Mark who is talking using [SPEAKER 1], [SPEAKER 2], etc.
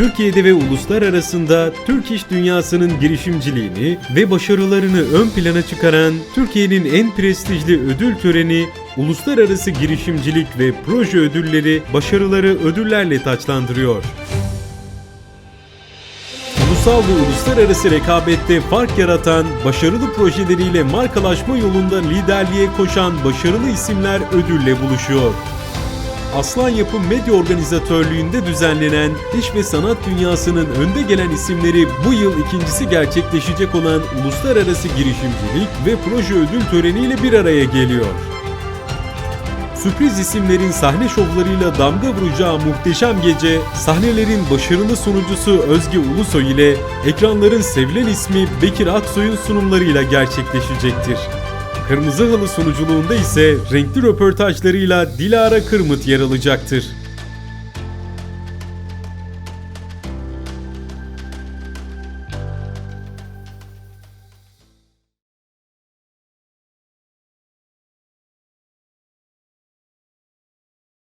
[SPEAKER 1] Türkiye'de ve uluslararasında Türk iş dünyasının girişimciliğini ve başarılarını ön plana çıkaran Türkiye'nin en prestijli ödül töreni Uluslararası Girişimcilik ve Proje Ödülleri başarıları ödüllerle taçlandırıyor. Ulusal ve uluslararası rekabette fark yaratan, başarılı projeleriyle markalaşma yolunda liderliğe koşan başarılı isimler ödülle buluşuyor. Aslan Yapım Medya Organizatörlüğü'nde düzenlenen iş ve sanat dünyasının önde gelen isimleri bu yıl ikincisi gerçekleşecek olan Uluslararası Girişimcilik ve Proje Ödül töreniyle bir araya geliyor. Sürpriz isimlerin sahne şovlarıyla damga vuracağı muhteşem gece, sahnelerin başarılı sunucusu Özge Ulusoy ile ekranların sevilen ismi Bekir Aksoy'un sunumlarıyla gerçekleşecektir. Kırmızı Halı sunuculuğunda ise renkli röportajlarıyla Dilara Kırmıt yer alacaktır.